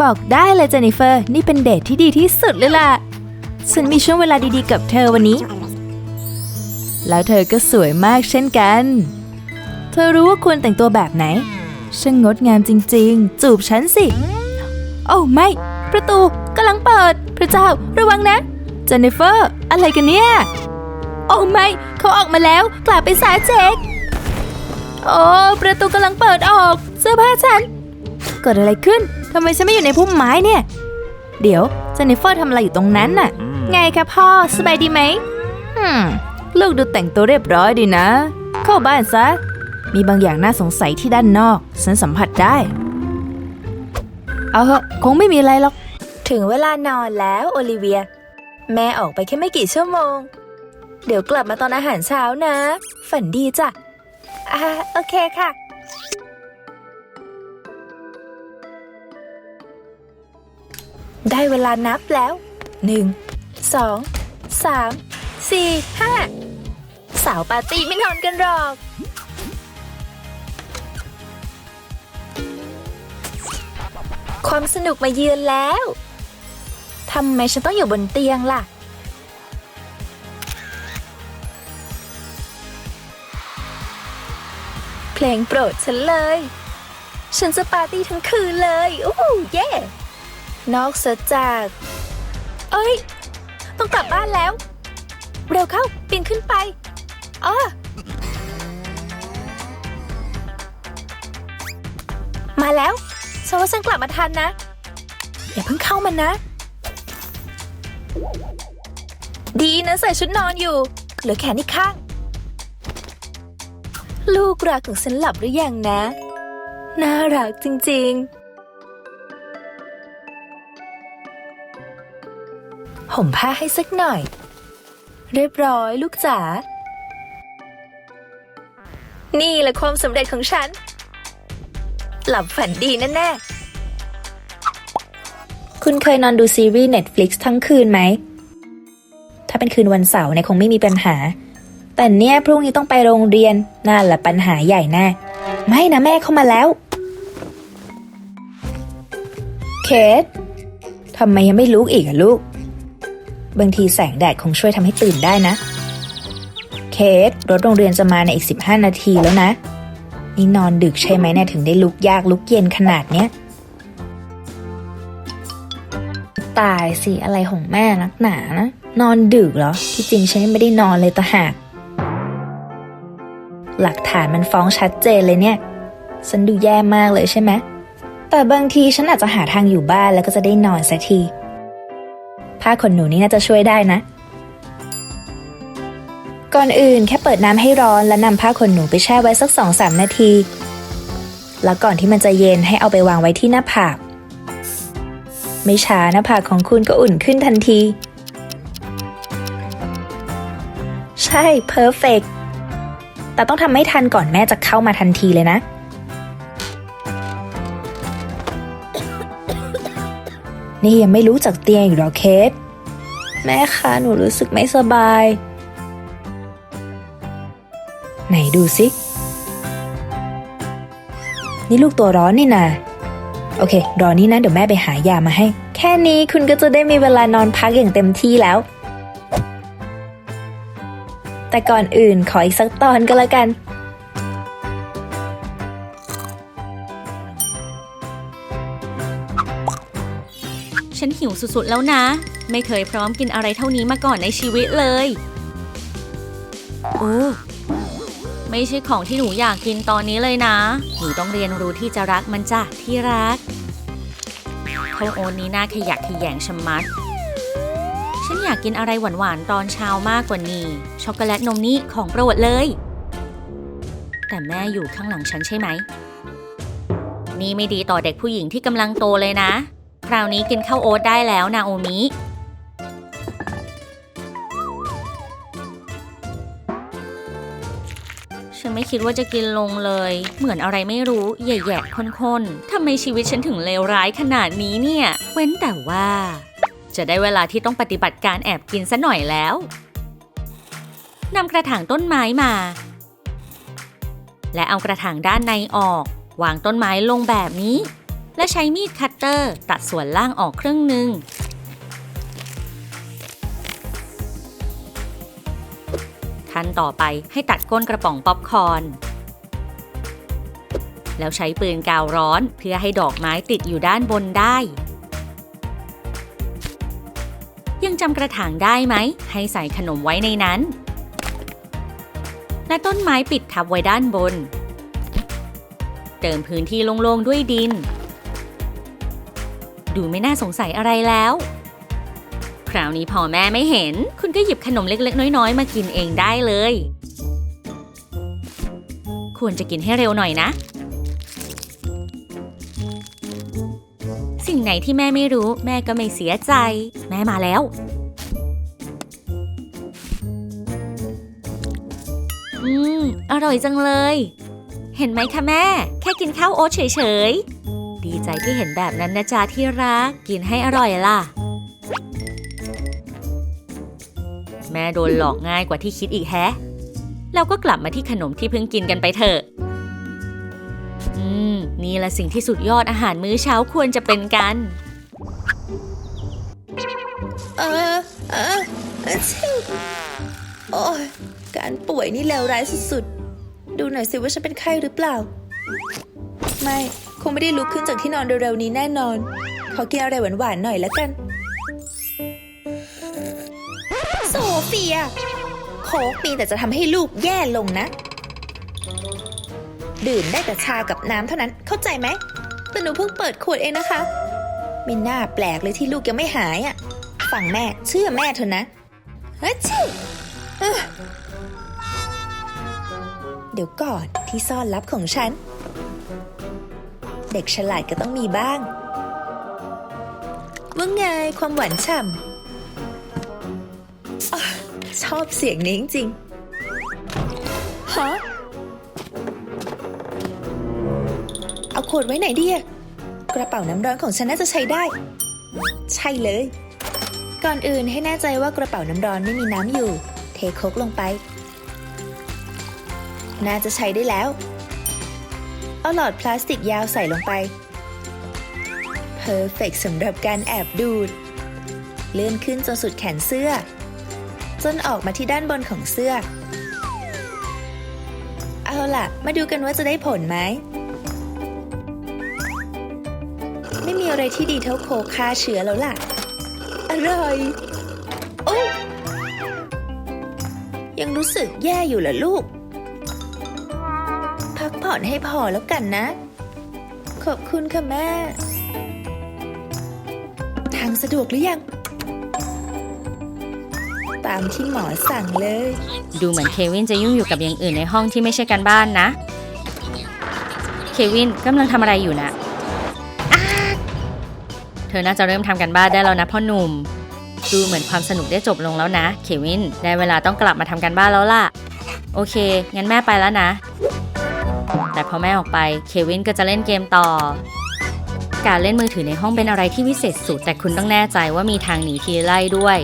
บอกได้เลยเจนนิเฟอร์ นี่เป็นเดทที่ดีที่สุดเลยล่ะ ฉันมีช่วงเวลาดีๆกับเธอวันนี้ แล้วเธอก็สวยมากเช่นกัน เธอรู้ว่าควรแต่งตัวแบบไหน ช่างงดงามจริง ๆ จูบฉันสิ โอ้ไม่ ประตูกำลังเปิด พระเจ้าระวังนะ เจนนิเฟอร์ อะไรกันเนี่ย โอ้ไม่ เขาออกมาแล้วกลับไปสาเจกโอ้ประตูกำลังเปิดออก เสื้อผ้าฉันเกิดอะไรขึ้น ทำไมฉันไม่อยู่ในพุ่มไม้เนี่ย เดี๋ยวเจนนิเฟอร์ทำอะไรอยู่ตรงนั้นน่ะ ไงคะพ่อสบายดีไหมฮึมลูกดูแต่งตัวเรียบร้อยดีนะ เข้าบ้านซะ มีบางอย่างน่าสงสัยที่ด้านนอก ฉันสัมผัสได้ เอาเหอะคงไม่มีอะไรหรอก ถึงเวลานอนแล้วโอลิเวีย แม่ออกไปแค่ไม่กี่ชั่วโมง เดี๋ยวกลับมาตอนอาหารเช้านะ ฝันดีจ้ะอ่าโอเคค่ะ ได้เวลานับแล้วหนึ่งสองสามสี่ห้าสาวปาร์ตี้ไม่นอนกันหรอก ความสนุกมาเยือนแล้วทำไมฉันต้องอยู่บนเตียงล่ะ เพลงโปรดฉันเลย ฉันจะปาร์ตี้ทั้งคืนเลย โอ้เย่ นอกเสียจาก เอ้ย ต้องกลับบ้านแล้ว เร็วเข้าปีนขึ้นไปอ้อมาแล้วฉันว่าฉันกลับมาทันนะ อย่าเพิ่งเข้ามันนะ ดีนะใส่ชุดนอนอยู่ เหลือแขนอีกข้าง ลูกรักของฉันหลับหรือยังนะ น่ารักจริง ๆ ห่มผ้าให้สักหน่อย เรียบร้อยลูกจ๋า นี่แหละความสำเร็จของฉัน หลับฝันดีแน่ๆ คุณเคยนอนดูซีรีส์ Netflix ทั้งคืนไหม ถ้าเป็นคืนวันเสาร์เนี่ยคงไม่มีปัญหา แต่เนี่ยพรุ่งนี้ต้องไปโรงเรียนนั่นแหละปัญหาใหญ่แน่ไม่นะแม่เข้ามาแล้ว เคททำไมยังไม่ลุกอีกอะลูก บางทีแสงแดดคงช่วยทำให้ตื่นได้นะ เคทรถโรงเรียนจะมาในอีก 15 นาทีแล้วนะ นี่นอนดึกใช่ไหมเนี่ยถึงได้ลุกยากลุกเย็นขนาดเนี้ย ตายสิอะไรของแม่นักหนานะ นอนดึกเหรอ ที่จริงฉันไม่ได้นอนเลยตะหาก หลักฐานมันฟ้องชัดเจนเลยเนี่ย ฉันดูแย่มากเลยใช่ไหมแต่บางทีฉันอาจจะหาทางอยู่บ้านแล้วก็จะได้นอนสักที ผ้าขนหนูนี่น่าจะช่วยได้นะ ก่อนอื่นแค่เปิดน้ำให้ร้อนแล้วนำผ้าขนหนูไปแช่ไว้สักสองสามนาที แล้วก่อนที่มันจะเย็นให้เอาไปวางไว้ที่หน้าผาก ไม่ช้าหน้าผากของคุณก็อุ่นขึ้นทันที ใช่เพอร์เฟกแต่ต้องทำให้ทันก่อนแม่จะเข้ามาทันทีเลยนะ นี่ยังไม่รู้จักเตียงอีกเหรอเคสแม่คะหนูรู้สึกไม่สบาย ไหนดูสิ นี่ลูกตัวร้อนนี่นาโอเค รอนี่นะ เดี๋ยวแม่ไปหายามาให้ แค่นี้คุณก็จะได้มีเวลานอนพักอย่างเต็มที่แล้ว แต่ก่อนอื่นขออีกสักตอนก็แล้วกัน ฉันหิวสุดๆแล้วนะ ไม่เคยพร้อมกินอะไรเท่านี้มาก่อนในชีวิตเลย โอ้ ไม่ใช่ของที่หนูอยากกินตอนนี้เลยนะ หนูต้องเรียนรู้ที่จะรักมันจ้ะที่รักข้าวโอ๊ตนี้น่าขยักขยงชะมัด ฉันอยากกินอะไรหวานๆตอนเช้ามากกว่านี้ ช็อกโกแลตนมนี่ของโปรดเลย แต่แม่อยู่ข้างหลังฉันใช่ไหม นี่ไม่ดีต่อเด็กผู้หญิงที่กำลังโตเลยนะค ราวนี้กินข้าวโอ๊ตได้แล้วนาโอมิ ฉันไม่คิดว่าจะกินลงเลย เหมือนอะไรไม่รู้แย่ๆข้นๆทำไมชีวิตฉันถึงเลวร้ายขนาดนี้เนี่ย เว้นแต่ว่า จะได้เวลาที่ต้องปฏิบัติการแอบกินซะหน่อยแล้วนำกระถางต้นไม้มา และเอากระถางด้านในออก วางต้นไม้ลงแบบนี้ และใช้มีดคัตเตอร์ ตัดส่วนล่างออกครึ่งหนึ่ง ขั้นต่อไปให้ตัดก้นกระป๋องป๊อปคอร์น แล้วใช้ปืนกาวร้อนเพื่อให้ดอกไม้ติดอยู่ด้านบนได้ ยังจำกระถางได้ไหม ให้ใส่ขนมไว้ในนั้น และต้นไม้ปิดทับไว้ด้านบนเติมพื้นที่โล่งๆด้วยดิน ดูไม่น่าสงสัยอะไรแล้ว คราวนี้พอแม่ไม่เห็น คุณก็หยิบขนมเล็กๆ น้อยๆ มากินเองได้เลย ควรจะกินให้เร็วหน่อยนะ สิ่งไหนที่แม่ไม่รู้ แม่ก็ไม่เสียใจ แม่มาแล้ว อืม อร่อยจังเลย เห็นไหมคะแม่ แค่กินข้าวโอ๊ตเฉยๆ ใจที่เห็นแบบนั้นนะจ๊ะที่รัก กินให้อร่อยล่ะ แม่โดนหลอกง่ายกว่าที่คิดอีกแฮะแล้วก็กลับมาที่ขนมที่เพิ่งกินกันไปเถอะ อืม นี่แหละสิ่งที่สุดยอดอาหารมื้อเช้าควรจะเป็นกัน เออเออเออชิโอ้ยการป่วยนี่เลวร้ายสุดๆ ดูหน่อยสิว่าฉันเป็นไข้หรือเปล่า ไม่ คงไม่ได้ลุกขึ้นจากที่นอนเร็วๆนี้แน่นอน ขอกินอะไรหวานๆหน่อยแล้วกัน โซเฟีย โคกมีแต่จะทำให้ลูกแย่ลงนะ ดื่มได้แต่ชากับน้ำเท่านั้นเข้าใจไหมแต่หนูเพิ่งเปิดขวดเองนะคะ ไม่น่าแปลกเลยที่ลูกยังไม่หายอะฟังแม่เชื่อแม่เถอะนะเฮ้ยชิเดี๋ยวก่อนที่ซ่อนลับของฉัน เด็กฉลาดก็ต้องมีบ้าง ว่าไงความหวานฉ่ำอชอบเสียงนี้จริงๆฮะเอาขวดไว้ไหนดีอะกระเป๋าน้ำร้อนของฉันน่าจะใช้ได้ ใช่เลย ก่อนอื่นให้แน่ใจว่ากระเป๋าน้ำร้อนไม่มีน้ำอยู่ เทโคกลงไป น่าจะใช้ได้แล้ว เอาหลอดพลาสติกยาวใส่ลงไป เพอร์เฟกสำหรับการแอบดูด เลื่อนขึ้นจนสุดแขนเสื้อ จนออกมาที่ด้านบนของเสื้อ เอาล่ะ มาดูกันว่าจะได้ผลไหม ไม่มีอะไรที่ดีเท่าโคกฆ่าเชื้อแล้วล่ะ อร่อยโอ้ยังรู้สึกแย่อยู่เหรอลูก อนให้พอแล้วกันนะ ขอบคุณค่ะแม่ ทางสะดวกหรือยัง ตามที่หมอสั่งเลย ดูเหมือนเควินจะยุ่งอยู่กับอย่างอื่นในห้องที่ไม่ใช่การบ้านนะ เควินกำลังทำอะไรอยู่นะเธอน่าจะเริ่มทำกันบ้านได้แล้วนะพ่อหนุ่ม ดูเหมือนความสนุกได้จบลงแล้วนะ เควิน ได้เวลาต้องกลับมาทำกันบ้านแล้วล่ะ โอเค งั้นแม่ไปแล้วนะ แต่พอแม่ออกไปเควินก็จะเล่นเกมต่อ การเล่นมือถือในห้องเป็นอะไรที่วิเศษสุด แต่คุณต้องแน่ใจว่ามีทางหนีทีไล่ด้วย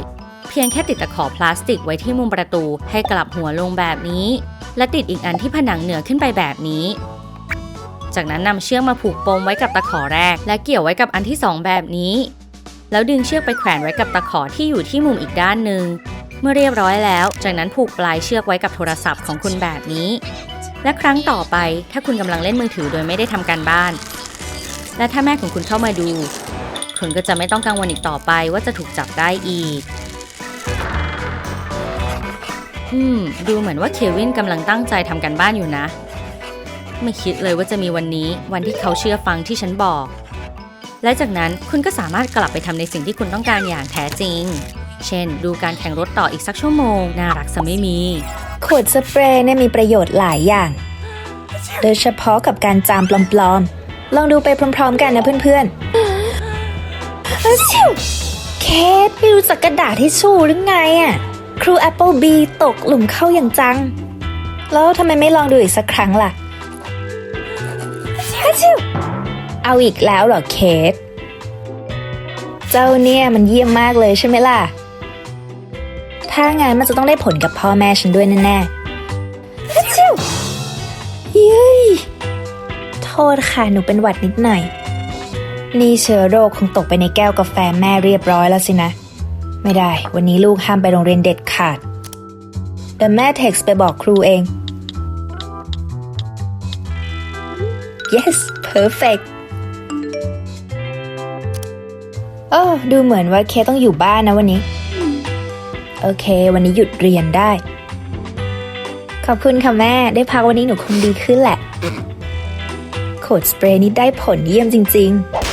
เพียงแค่ติดตะขอพลาสติกไว้ที่มุมประตูให้กลับหัวลงแบบนี้ และติดอีกอันที่ผนังเหนือขึ้นไปแบบนี้ จากนั้นนำเชือกมาผูกปมไว้กับตะขอแรก และเกี่ยวไว้กับอันที่สองแบบนี้ แล้วดึงเชือกไปแขวนไว้กับตะขอที่อยู่ที่มุมอีกด้านหนึ่งเมื่อเรียบร้อยแล้ว จากนั้นผูกปลายเชือกไว้กับโทรศัพท์ของคุณแบบนี้ และครั้งต่อไปถ้าคุณกำลังเล่นมือถือโดยไม่ได้ทำการบ้าน และถ้าแม่ของคุณเข้ามาดู คุณก็จะไม่ต้องกังวลอีกต่อไปว่าจะถูกจับได้อีก อืม ดูเหมือนว่าเควินกำลังตั้งใจทำกันบ้านอยู่นะ ไม่คิดเลยว่าจะมีวันนี้วันที่เขาเชื่อฟังที่ฉันบอก และจากนั้นคุณก็สามารถกลับไปทำในสิ่งที่คุณต้องการอย่างแท้จริง เช่น ดูการแข่งรถต่ออีกสักชั่วโมง น่ารักซะไม่มี ขวดสเปรย์เนี่ยมีประโยชน์หลายอย่าง โดยเฉพาะกับการจามปลอมๆ ลองดูไปพร้อมๆกันนะเพื่อนๆอ้าวชิวเคสไม่รู้จักกระดาษที่ชู่หรือไงอะ ครูแอปเปิลบีตกหลุมเข้าอย่างจัง แล้วทำไมไม่ลองดูอีกสักครั้งล่ะอ้าวชิวเอาอีกแล้วเหรอเคส เจ้าเนี่ยมันเยี่ยมมากเลยใช่ไหมล่ะ ถ้างั้นมันจะต้องได้ผลกับพ่อแม่ฉันด้วยแน่ๆฮัชิวเย้ยโทษค่ะ หนูเป็นหวัดนิดหน่อย นี่เชื้อโรคคงตกไปในแก้วกาแฟแม่เรียบร้อยแล้วสินะ ไม่ได้ วันนี้ลูกห้ามไปโรงเรียนเด็ดขาดเดี๋ยวแม่เท็กซ์ไปบอกครูเอง yes perfect โอ้ดูเหมือนว่าเคต้องอยู่บ้านนะวันนี้ โอเค วันนี้หยุดเรียนได้ ขอบคุณค่ะแม่ ได้พักวันนี้หนูคงดีขึ้นแหละ โขดสเปรย์นี้ได้ผลเยี่ยมจริง ๆ